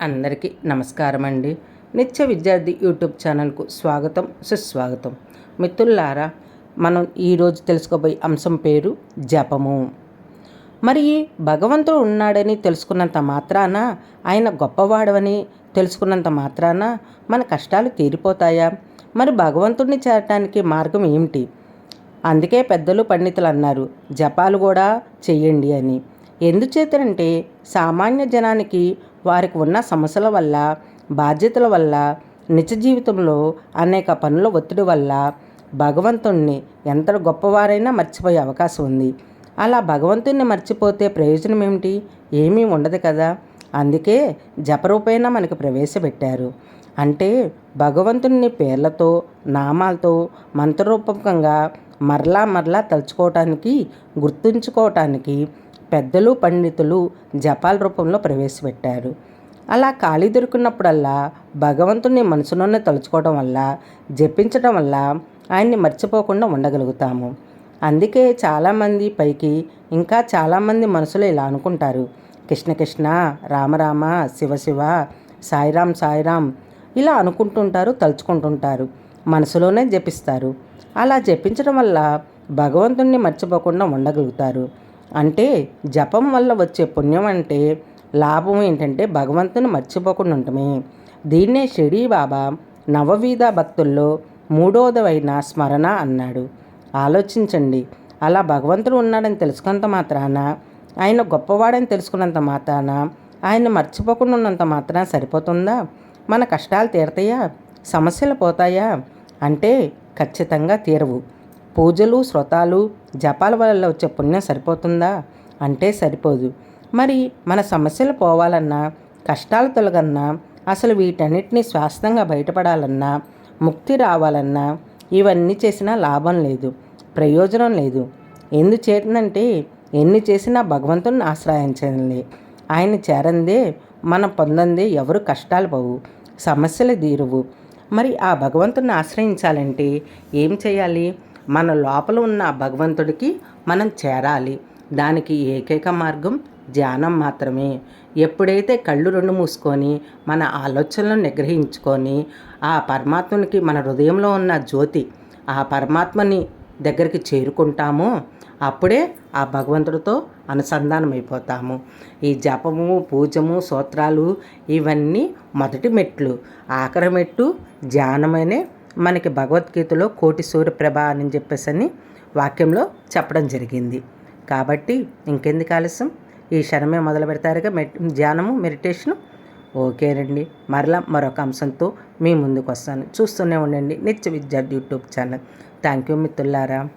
అందరికీ నమస్కారం అండి నిత్య విద్యార్థి యూట్యూబ్ ఛానల్కు స్వాగతం సుస్వాగతం. మిత్రులారా మనం ఈరోజు తెలుసుకోబోయే అంశం పేరు జపము. మరి భగవంతుడు ఉన్నాడని తెలుసుకున్నంత మాత్రాన ఆయన గొప్పవాడవని తెలుసుకున్నంత మాత్రాన మన కష్టాలు తీరిపోతాయా? మరి భగవంతుడిని చేరటానికి మార్గం ఏమిటి? అందుకే పెద్దలు పండితులు అన్నారు జపాలు కూడా చెయ్యండి అని. ఎందుచేతంటే సామాన్య జనానికి వారికి ఉన్న సమస్యల వల్ల బాధ్యతల వల్ల నిజ జీవితంలో అనేక పనుల ఒత్తిడి వల్ల భగవంతుణ్ణి ఎంత గొప్పవారైనా మర్చిపోయే అవకాశం ఉంది. అలా భగవంతుణ్ణి మర్చిపోతే ప్రయోజనం ఏమిటి? ఏమీ ఉండదు కదా. అందుకే జపరూపైన మనకి ప్రవేశపెట్టారు. అంటే భగవంతుని పేర్లతో నామాలతో మంత్రరూపకంగా మరలా మరలా తలుచుకోవటానికి గుర్తుంచుకోవటానికి పెద్దలు పండితులు జపాల రూపంలో ప్రవేశపెట్టారు. అలా ఖాళీ దొరికినప్పుడల్లా భగవంతుని మనసులోనే తలుచుకోవడం వల్ల జపించడం వల్ల ఆయన్ని మర్చిపోకుండా ఉండగలుగుతాము. అందుకే చాలామంది పైకి ఇంకా చాలామంది మనసులో ఇలా అనుకుంటారు. కృష్ణ కృష్ణ రామరామ శివశివ సాయిరాం సాయిరాం ఇలా అనుకుంటుంటారు తలుచుకుంటుంటారు. మనసులోనే జపిస్తారు. అలా జపించడం వల్ల భగవంతుణ్ణి మర్చిపోకుండా ఉండగలుగుతారు. అంటే జపం వల్ల వచ్చే పుణ్యం అంటే లాభం ఏంటంటే భగవంతుని మర్చిపోకుండా ఉండటమే. దీన్నే షిడీ బాబా నవవీధ భక్తుల్లో మూడోదవైన స్మరణ అన్నాడు. ఆలోచించండి అలా భగవంతుడు ఉన్నాడని తెలుసుకున్నంత మాత్రాన ఆయన గొప్పవాడని తెలుసుకున్నంత మాత్రాన ఆయన మర్చిపోకుండా ఉన్నంత మాత్రాన సరిపోతుందా? మన కష్టాలు తీరతాయా? సమస్యలు పోతాయా? అంటే ఖచ్చితంగా తీరవు. పూజలు శ్రోతాలు జపాల వల్ల వచ్చే పుణ్యం సరిపోతుందా? అంటే సరిపోదు. మరి మన సమస్యలు పోవాలన్నా కష్టాలు తొలగన్నా అసలు వీటన్నిటిని శాశ్వతంగా బయటపడాలన్నా ముక్తి రావాలన్నా ఇవన్నీ చేసినా లాభం లేదు ప్రయోజనం లేదు. ఎందుచేతనంటే ఎన్ని చేసినా భగవంతుని ఆశ్రయించండి ఆయన చేరందే మనం పొందందే ఎవరు కష్టాలు పోవు సమస్యలు తీరువు. మరి ఆ భగవంతుని ఆశ్రయించాలంటే ఏం చేయాలి? మన లోపల ఉన్న భగవంతుడికి మనం చేరాలి. దానికి ఏకైక మార్గం ధ్యానం మాత్రమే. ఎప్పుడైతే కళ్ళు రెండు మూసుకొని మన ఆలోచనలను నిగ్రహించుకొని ఆ పరమాత్మనికి మన హృదయంలో ఉన్న జ్యోతి ఆ పరమాత్మని దగ్గరికి చేరుకుంటామో అప్పుడే ఆ భగవంతుడితో అనుసంధానమైపోతాము. ఈ జపము పూజము సూత్రాలు ఇవన్నీ మొదటి మెట్లు. ఆఖరి మెట్టు ధ్యానమనే మనకి భగవద్గీతలో కోటి సూర్యప్రభ అని చెప్పేసి అని వాక్యంలో చెప్పడం జరిగింది. కాబట్టి ఇంకెందుకు ఆలస్యం? ఈ క్షణమే మొదలు పెడతారుగా మె ధ్యానము మెడిటేషను. ఓకేనండి మరలా మరొక అంశంతో మీ ముందుకు వస్తాను. చూస్తూనే ఉండండి. నిత్య విద్యార్థి యూట్యూబ్ ఛానల్. థ్యాంక్ యూ మిత్రులారా.